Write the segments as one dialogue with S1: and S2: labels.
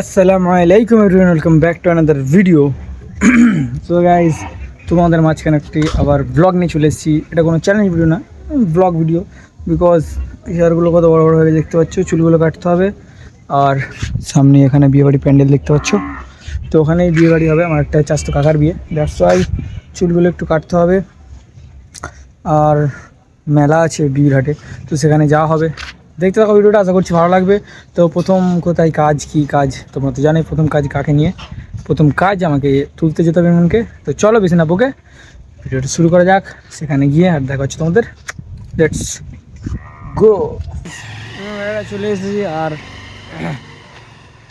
S1: আসসালামু আলাইকুম everyone welcome back to another video so guys তোমাদের মাঝখানে একটি আবার ব্লগ নিয়ে চলে এসেছি। এটা কোনো চ্যালেঞ্জ ভিডিও না ব্লগ ভিডিও বিকজ হেয়ারগুলো কত বড় বড় হয়ে দেখতে পাচ্ছ, চুলগুলো কাটতে হবে, আর সামনে এখানে বিয়েবাড়ি প্যান্ডেল দেখতে পাচ্ছ। তো ওখানেই বিয়েবাড়ি হবে, আমার একটা চাস্তো কাকার বিয়ে দ্যাটস ওয়াই চুলগুলো একটু কাটতে হবে। আর মেলা আছে বীরহাটে, তো সেখানে যাওয়া হবে। দেখতে থাকো ভিডিওটা আশা করছি ভালো লাগবে। তো প্রথম কোথায় কাজ কি কাজ? তোমরা তো জানোই প্রথম কাজ কাকে নিয়ে। প্রথম কাজ আমাকে তুলতে যেতে হবে এমনকে। তো চলো বেশি না বকে। ভিডিওটা শুরু করা যাক। সেখানে গিয়ে আর দেখা হচ্ছে তোমাদের লেটস গো চলে এসেছি। আর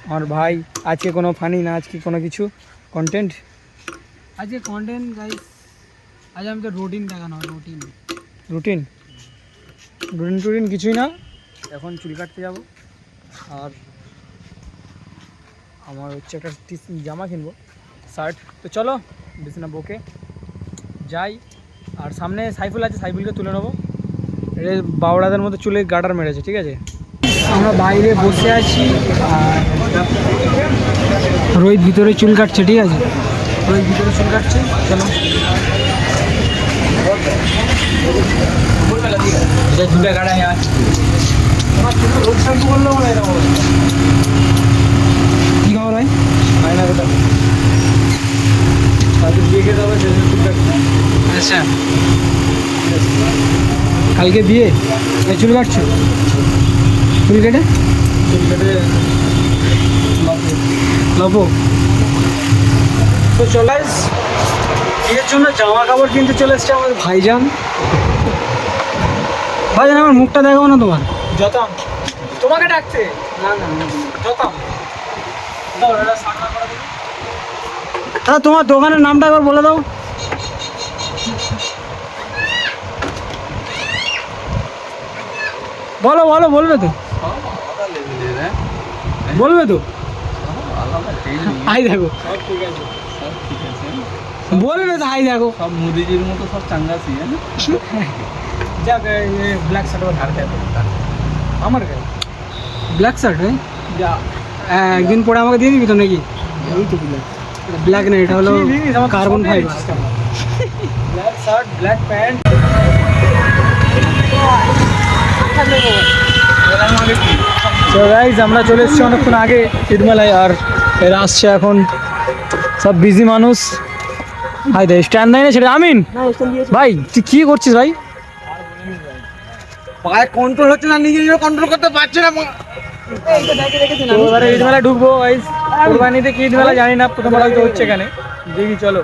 S1: আমার ভাই আজকে কোনো ফানি না আজকে কোনো কিছু কন্টেন্ট
S2: আজকে কন্টেন্ট গাইস আজ আমি তো রুটিন দেখানো রুটিন
S1: রুটিন রুটিন টুটিন কিছুই না? এখন চুল কাটতে যাব। আর আমার হচ্ছে একটা জামা কিনবো, শার্ট। তো চলো, বেশি না বকে যাই। আর সামনে সাইফুল আছে, সাইফুলকে তুলে নেব। এটা বাউড়াদের মতো চুলে গাডার মেরেছে, ঠিক আছে?
S2: আমরা বাইরে বসে আছি, আর রোহিত ভিতরে চুল কাটছে, ঠিক আছে? রোহিত ভিতরে চুল কাটছে, চলো।
S1: দুটো আছে।
S2: কী খবর আচ্ছা। কালকে বিয়ে? চুল কাটছো? চুল কেটে?
S1: চুল কেটে।
S2: লবো। তো চলে এস বিয়ের জন্য জামা কাপড় কিনতে চলে এসছে আমাদের ভাইজান। ভাইজান আমার মুখটা দেখাবো না তোমার?
S1: যতাম। তোমাকে ডাকতে
S2: না না
S1: যতাম।
S2: দাদা তোমার দোকানের নামটা একবার বলে দাও। বলো বলো বলবে তো। বলবে তো। হাই দেখো। বলবে তো হাই দেখো।
S1: সব মোদিজির মতো সব চাঙ্গাসি হ্যাঁ যাক ব্ল্যাক শার্ট আমার গায়ে।
S2: ব্ল্যাক শার্ট হ্যাঁ?
S1: যা।
S2: একদিন পরে আমাকে দিয়ে দিবি তো নাকি?
S1: এই তো ব্ল্যাক
S2: ব্ল্যাক না এটা হলো carbon fibre
S1: black shirt black pant guys আমরা চলে এসেছি অনেকক্ষণ আগে ঈদমেলায় আর এরা আসছে এখন সব বিজি মানুষ। হাই দে স্ট্যান্ড দেয় না সেটা আমিন। ভাই তুই কি করছিস ভাই?
S2: পায়ে কন্ট্রোল হচ্ছে না নিজে নিজে কন্ট্রোল করতে পারছে না
S1: এবারে ঈদ মেলায় ঢুকবো গাইজ কোরবানিতে কি ঈদ মেলা জানি না প্রথমবার হয়তো হচ্ছে এখানে। দেখি চলো।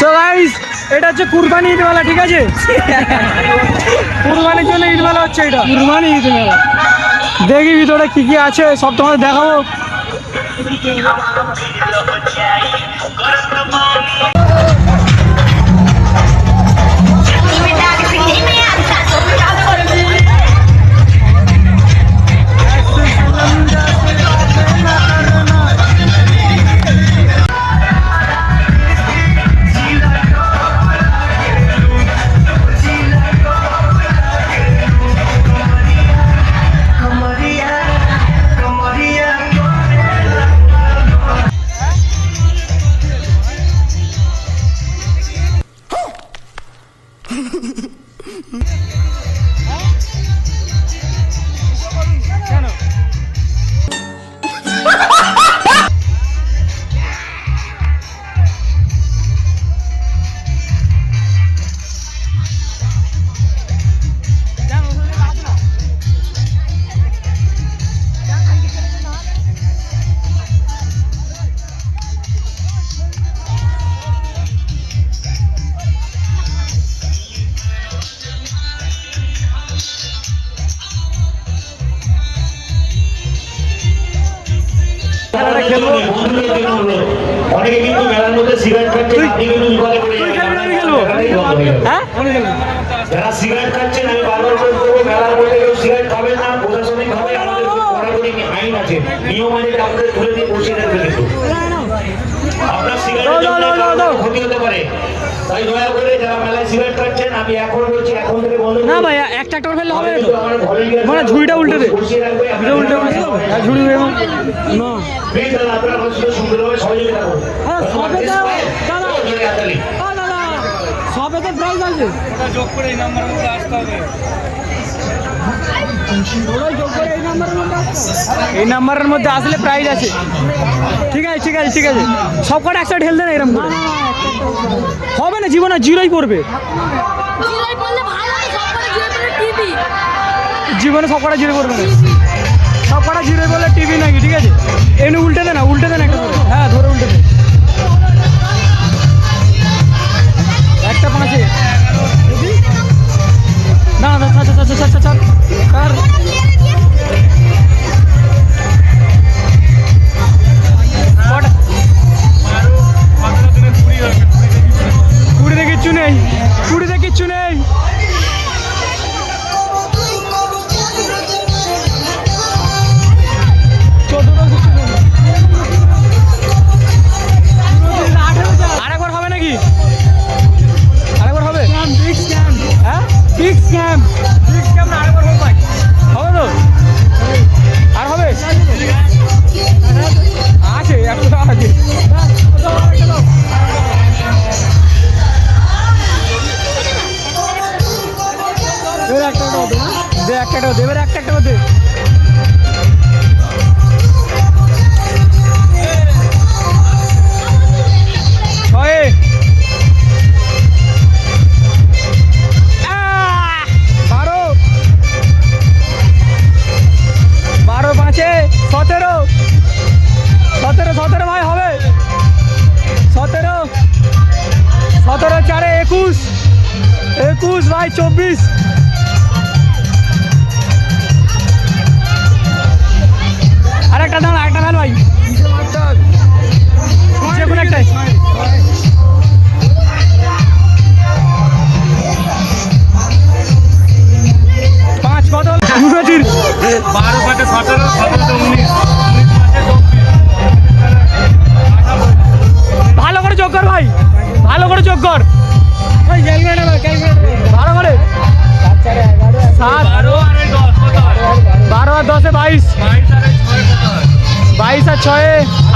S1: সো গাইজ এটা হচ্ছে কুরবানি ঈদ মেলা ঠিক আছে? কুরবানির জন্য ঈদ মেলা হচ্ছে এটা।
S2: কুরবানি ঈদ মেলা
S1: দেখি ভিতরে কি কি আছে সব তোমাদের দেখাবো।
S3: হয়ে? যাবে।
S1: হ্যাঁ
S3: যারা সিগারেট খাচ্ছেন আমি বারবার করে বলব মেলার মধ্যে কেউ সিগারেট খাবেন না প্রশাসনিক ভাবে আমাদের কড়াকড়ি আইন আছে। নিয়ম আছে আপনাদের তুলে দিয়ে বসিয়ে রাখবে কিন্তু। আপনার সিগারেটের
S1: দাও,
S3: জন্য
S1: দাও, দাও,
S3: কারও
S1: দাও।
S3: ক্ষতি হতে পারে। তাই দয়া করে যারা মেলায় সিগারেট খাচ্ছেন আমি এখন বলছি এখন থেকে বন্ধ
S1: না ভাই একটা একটা করে ফেললে হবে তো। মানে ঝুড়িটা উল্টে দে। ঝুড়িটা উল্টে আর ঝুড়ি
S2: না
S3: দাদা, আপনারা সুন্দরভাবে সহযোগিতা করুন।
S2: প্রাইজ আছে? ওরাই যোগ করে এই নাম্বারের মধ্যে আসতে হবে।
S1: এই নাম্বারের মধ্যে আসলে প্রাইজ আছে। ঠিক আছে ঠিক আছে ঠিক আছে। সব কটা একসাথে ঢেল দেন এরকম করে? হবে। না জীবনে জিরোই পড়বে।
S4: জিরাই বললে ভালো হবে সব করে জিরাই বললে টিভি
S1: জীবনে সব কটা জিরো পড়বে না। সব কটা জিরো বলে টিভি নাকি ঠিক আছে? এমনি উল্টে দে না উল্টে দেন একটা করে। হ্যাঁ ধরে উল্টে দে।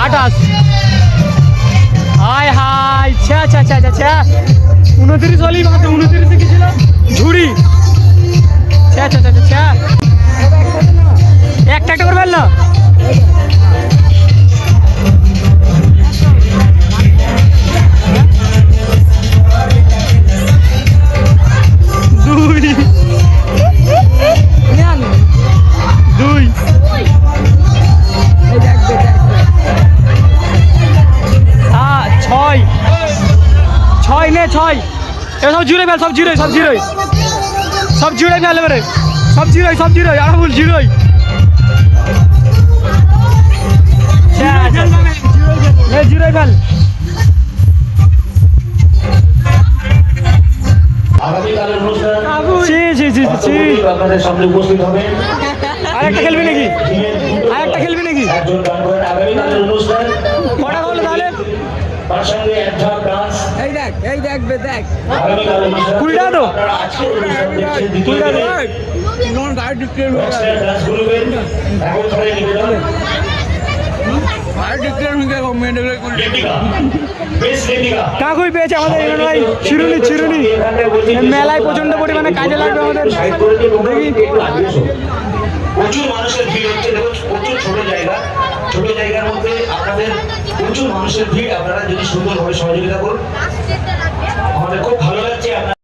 S1: আঠাশ। হাই হাই ছ্যা ছ্যা ছ্যা ছ্যা ছ্যা উনত্রিশ হলেই মাত্র উনত্রিশে কি ঝুড়ি। ছ্যা ছ্যা ছ্যা ছ্যা, একটা একটা করে ফেল সব জিরোই ফেল সব জিরোই সব জিরোই সব জিরোই ফেল এবারে সব জিরোই সব জিরোই আর ভুল জিরোই জিরোই ফেল
S3: আগামীকালের অনুষ্ঠান
S1: ছি ছি ছি ছি
S3: আপনাদের সামনে উপস্থিত হবেন
S1: আরেকটা খেলবি নাকি
S2: দেখ এই দেখ বে দেখ।
S1: কুড়ি টাকা তো? কুড়ি টাকা তো?
S2: গাড়ি ডিক্লেয়ার হয়ে
S1: কাকুই পেয়েছে আমাদের ইমরান ভাই? চিরুনি চিরুনি মেলায় প্রচণ্ড পরিমাণে কাজে লাগবে আমাদের। দেখি।
S3: প্রচুর মানুষের ভিড় হচ্ছে, দেখুন, প্রচুর ছোট জায়গা। ছোট জায়গার মধ্যে আপনাদের প্রচুর মানুষের ভিড়। আপনারা যদি সুন্দরভাবে সহযোগিতা করুন, আমাদের খুব ভালো লাগছে। আপনার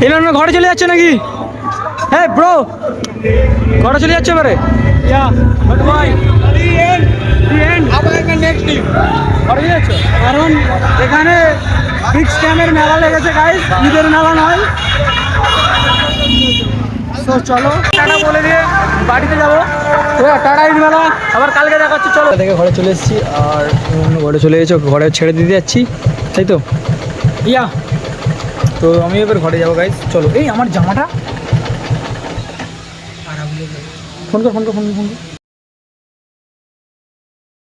S1: হিলন ঘরে চলে যাচ্ছে নাকি? হ্যাঁ ব্রো ঘরে চলে যাচ্ছে এবারে। ইয়া বাই ঘরে যাচ্ছ।
S2: কারণ এখানে বিগ স্ক্যামের মেলা লেগেছে গাইস ঈদের মেলা নয়। তো চলো
S1: টাটা বলে দিয়ে বাড়িতে যাব।
S2: টাটা ঈদ মেলা।
S1: আবার কালকে দেখাচ্ছি চলো। থেকে ঘরে চলে এসেছি আর ঘরে চলে এসেছি ঘরে ছেড়ে দিতে যাচ্ছি তাই তো? ইয়া। তো আমি এবার ঘরে যাব গাইজ চলো। এই, আমার জামাটা। ফোন কর ফোন কর ফোন কর ফোন কর।